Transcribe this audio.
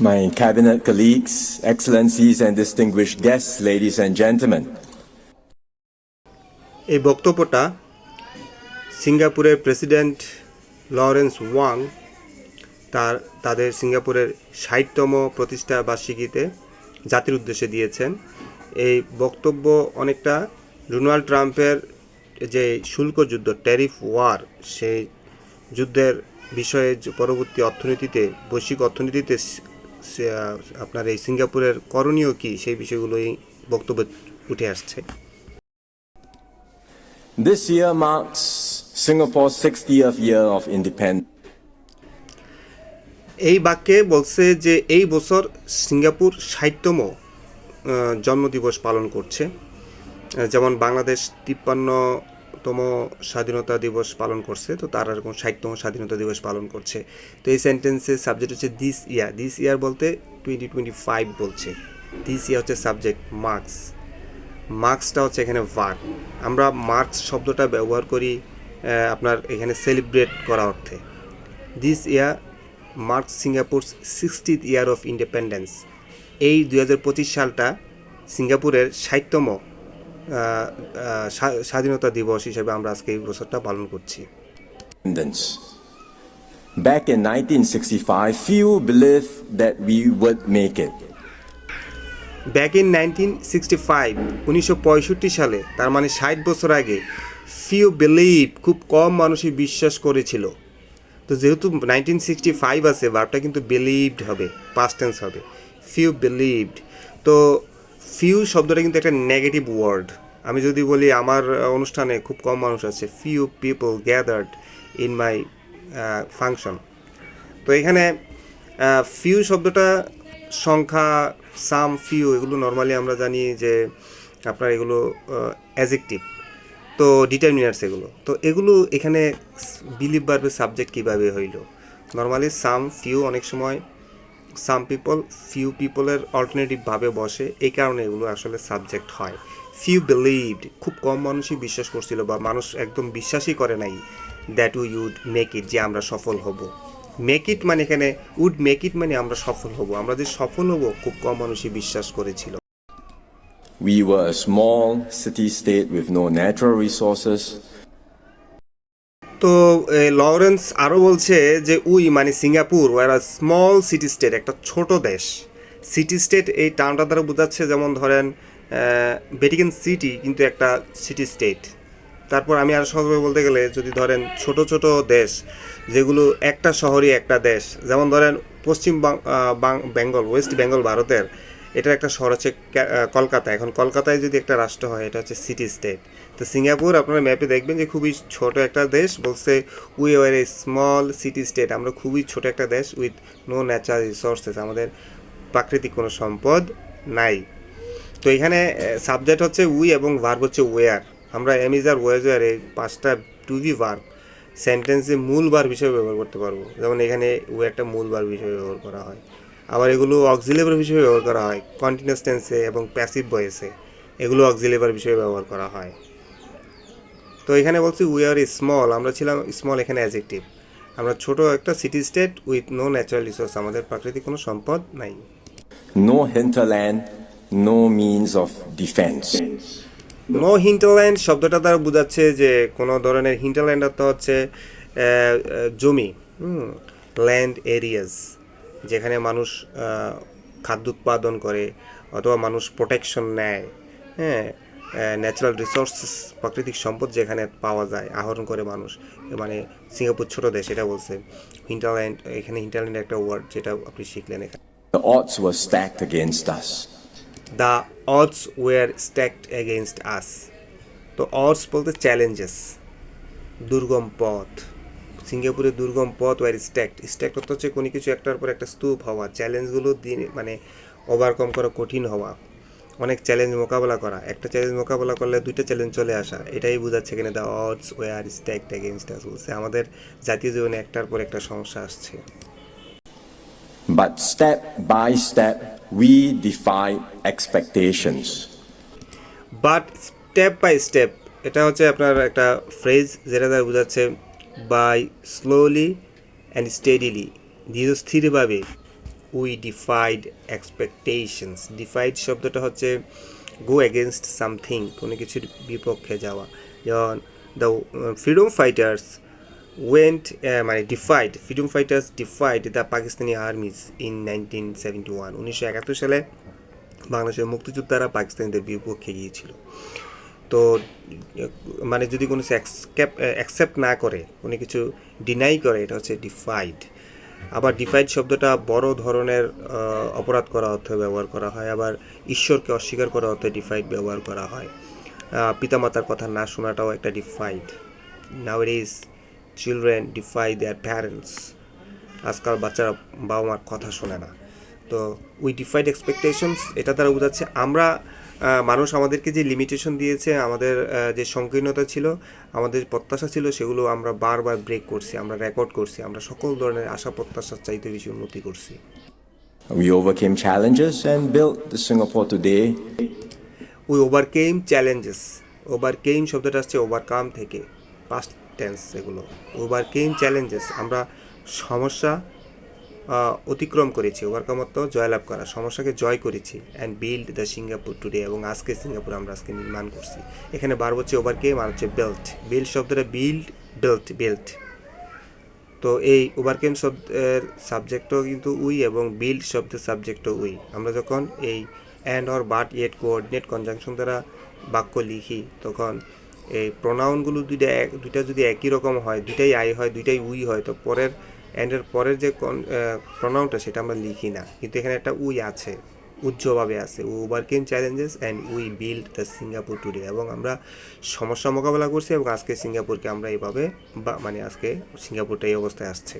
My cabinet colleagues, excellencies, and distinguished guests, ladies and gentlemen. এই বক্তব্যটা সিঙ্গাপুরের president Lawrence Wang তার তাদের সিঙ্গাপুরের ষাটতম প্রতিষ্ঠা বার্ষিকীতে জাতির উদ্দেশ্যে দিয়েছেন এই বক্তব্য অনেকটা ডোনাল্ড ট্রাম্পের যে শুল্ক যুদ্ধ ট্যারিফ ওয়ার সেই যুদ্ধের বিষয়ে পরবর্তী অর্থনীতিতে বৈশ্বিক অর্থনীতিতে আপনার এই সিঙ্গাপুরের করণীয় কি? সেই বিষয়গুলোই বক্তব্যে উঠে আসছে। This year marks Singapore's 60th year of independence. এই বাক্যে বলছে যে এই বছর সিঙ্গাপুর ষাটতম জন্মদিবস পালন করছে। যেমন বাংলাদেশ তিপ্পান্নতম স্বাধীনতা দিবস পালন করছে, তো তারা এরকম ষাটতম স্বাধীনতা দিবস পালন করছে। তো এই সেন্টেন্সের সাবজেক্ট হচ্ছে দিস ইয়ার দিস ইয়ার বলতে টোয়েন্টি টোয়েন্টি ফাইভ বলছে। দিস ইয়ার হচ্ছে সাবজেক্ট মার্কস মার্কসটা হচ্ছে এখানে ভার আমরা মার্কস শব্দটা ব্যবহার করি আপনার এখানে সেলিব্রেট করা অর্থে। This year marks Singapore sixtieth year of independence এই দুই হাজার পঁচিশ সালটা সিঙ্গাপুরের ষাটতম স্বাধীনতা দিবস হিসেবে আমরা আজকে এই বছরটা পালন করছি। Back in 1965, few believed that we would make it. Back in nineteen sixty five উনিশশো পঁয়ষট্টি সালে তার মানে ষাট বছর আগে ফিউ বিলিভ খুব কম মানুষই বিশ্বাস করেছিল। তো যেহেতু নাইনটিন সিক্সটি ফাইভ আছে ভার্বটা কিন্তু বিলিভড হবে পাস্ট টেন্স হবে। ফিউ বিলিভড তো ফিউ শব্দটা কিন্তু একটা নেগেটিভ ওয়ার্ড আমি যদি বলি আমার অনুষ্ঠানে খুব কম মানুষ আছে few people gathered in my function তো এখানে ফিউ শব্দটা সংখ্যা সাম ফিউ এগুলো নর্মালি আমরা জানি যে আপনার এগুলো অ্যাজেক্টিভ তো ডিটারমিনার্স এগুলো। তো এগুলো এখানে বিলিভ বার্বের সাবজেক্ট কীভাবে হইল? নর্মালি সাম ফিউ অনেক সময় সাম পিপল ফিউ পিপলের অল্টারনেটিভভাবে বসে। এই কারণে এগুলো আসলে সাবজেক্ট হয়। ফিউ বিলিভড খুব কম মানুষই বিশ্বাস করছিল বা মানুষ একদম বিশ্বাসই করে নাই that we would make it যে আমরা সফল হব। মেক ইট মানে এখানে উড মেক ইট মানে আমরা সফল হব। আমরা যে সফল হব খুব কম মানুষই বিশ্বাস করেছিল। We were a small city state with no natural resources, তো লরেন্স আরও বলছে যে, উই মানে Singapore were small city state একটা ছোট দেশ। সিটি স্টেট এই টার্মটা দ্বারা বোঝাচ্ছে যেমন ধরেন ভেটিকান সিটি কিন্তু একটা সিটি স্টেট তারপর আমি আর সহজভাবে বলতে গেলে, যদি ধরেন ছোট ছোট দেশ, যেগুলো একটা শহরই একটা দেশ, যেমন ধরেন পশ্চিম বেঙ্গল, ওয়েস্ট বেঙ্গল ভারতের এটার একটা শহর হচ্ছে কলকাতা। এখন কলকাতায় যদি একটা রাষ্ট্র হয়, এটা হচ্ছে সিটি স্টেট তো সিঙ্গাপুর, আপনারা ম্যাপে দেখবেন যে খুবই ছোট একটা দেশ, বলছে we are a small city state আমরা খুবই ছোট একটা দেশ উইথ নো ন্যাচারাল রিসোর্সেস আমাদের প্রাকৃতিক কোনো সম্পদ নাই। তো এখানে সাবজেক্ট হচ্ছে উই এবং ভার্ব হচ্ছে ওয়ার আমরা এমিজার ওয়ার এই পাঁচটা টু বি ভার্ব সেন্টেন্সে মূল বার হিসেবে ব্যবহার করতে পারব। যেমন এখানে ওয়ারটা মূল বার হিসেবে ব্যবহার করা হয়। আবার এগুলো অক্সিলেবার হিসেবে ব্যবহার করা হয়। কন্টিনিউয়াস টেন্সে এবং প্যাসিভ ভয়েসে এগুলো অক্সিলেবার হিসেবে ব্যবহার করা হয়। তো এখানে বলছি উই আর স্মল আমরা ছিলাম স্মল এখানে অ্যাজেক্টিভ আমরা ছোট একটা city state with no natural resource আমাদের প্রাকৃতিক কোনো সম্পদ নাই। No hinterland, no means of defence no hinterland শব্দটা দ্বারা বোঝাচ্ছে যে কোনো ধরনের হিন্টারল্যান্ড অর্থ হচ্ছে জমি ল্যান্ড এরিয়াস যেখানে মানুষ খাদ্য উৎপাদন করে অথবা মানুষ প্রোটেকশন নেয় হ্যাঁ ন্যাচারাল রিসোর্সেস প্রাকৃতিক সম্পদ যেখানে পাওয়া যায় আহরণ করে মানুষ মানে সিঙ্গাপুর ছোট দেশ এটা বলছে। হিন্টারল্যান্ড এখানে হিন্টারল্যান্ড একটা ওয়ার্ড যেটা আপনি শিখলেন এখানে। The odds were stacked against us. The odds were stacked against us তো অডস বলতে চ্যালেঞ্জেস দুর্গম পথ। সিঙ্গাপুরের দুর্গম পথ ওয়ার স্ট্যাক্ট স্ট্যাক্ট অর্থ হচ্ছে কোনো কিছু একটার পর একটা স্তূপ হওয়া চ্যালেঞ্জগুলো দিন মানে ওভারকম করা কঠিন হওয়া। অনেক চ্যালেঞ্জ মোকাবেলা করা। একটা চ্যালেঞ্জ মোকাবেলা করলে দুইটা চ্যালেঞ্জ চলে আসা। এটাই বোঝাচ্ছে এখানে the odds were stacked against us বলছে। আমাদের জাতীয় জীবনে একটার পর একটা সমস্যা আসছে। But step by step, we defied expectations. But step by step এটা হচ্ছে আপনার একটা ফ্রেজ যেটা দ্বারা বোঝাচ্ছে বাই স্লোলি অ্যান্ড স্টেডিলি ধীর স্থিরভাবে উই ডিফাইড এক্সপেকটেশনস ডিফাইড শব্দটা হচ্ছে গো এগেনস্ট সামথিং কোনো কিছুর বিপক্ষে যাওয়া। যেমন দ্য ফ্রিডম ফাইটার্স ওয়েন্ট মানে defied freedom fighters defied the Pakistani armies in nineteen seventy one উনিশশো একাত্তর সালে বাংলাদেশের মুক্তিযোদ্ধারা পাকিস্তানিদের বিপক্ষে গিয়েছিল। তো মানে যদি কোনো অ্যাকসেপ্ট না করে, কোনো কিছু ডিনাই করে, এটা হচ্ছে ডিফাইড আবার ডিফাইড শব্দটা বড় ধরনের অপরাধ করা অর্থে ব্যবহার করা হয়। আবার ঈশ্বরকে অস্বীকার করা অর্থে ডিফাইড ব্যবহার করা হয়। পিতামাতার কথা না শোনাটাও একটা defied now is children defy their parents আজকাল বাচ্চারা বাবা মার কথা শোনে না। তো উই ডিফাইড এক্সপেকটেশনস এটা দ্বারা বোঝাচ্ছে। আমরা মানুষ আমাদেরকে যে লিমিটেশন দিয়েছে আমাদের যে সংকীর্ণতা ছিল আমাদের প্রত্যাশা ছিল সেগুলো আমরা বারবার ব্রেক করছি আমরা রেকর্ড করছি আমরা সকল ধরনের আশা প্রত্যাশার চাইতে বেশি উন্নতি করছি। We overcame challenges and built the Singapore today. We overcame challenges overcame শব্দটা আসছে ওভারকাম থেকে পাস্ট টেন্স এগুলো। ওভারকেম চ্যালেঞ্জেস আমরা সমস্যা অতিক্রম করেছি ওভারকাম অর্থ জয়লাভ করা, সমস্যাকে জয় করেছি। And build the Singapore today এবং আজকে সিঙ্গাপুর আমরা আজকে নির্মাণ করছি। এখানে বার হচ্ছে ওভারকেম আর হচ্ছে বেল্ট বিল্ড শব্দটা বিল্ড বেল্ট বেল্ট তো এই ওভারকেম শব্দের সাবজেক্টও কিন্তু উই এবং বিল্ড শব্দের সাবজেক্টও উই। আমরা যখন এই and or but yet coordinate conjunction দ্বারা বাক্য লিখি, তখন এই প্রোনাউনগুলো দুইটা এক, দুইটা যদি একই রকম হয়, দুইটাই আই হয়, দুইটাই উই হয়, তো পরের অ্যান্ডের পরের যে প্রোনাউনটা সেটা আমরা লিখি না। কিন্তু এখানে একটা উই আছে, উজ্জ্বলভাবে আছে। Overcame challenges and we build the Singapore today এবং আমরা সমস্যা মোকাবেলা করছি এবং আজকে সিঙ্গাপুরকে আমরা এইভাবে বা মানে আজকে সিঙ্গাপুরটা এই অবস্থায় আসছে।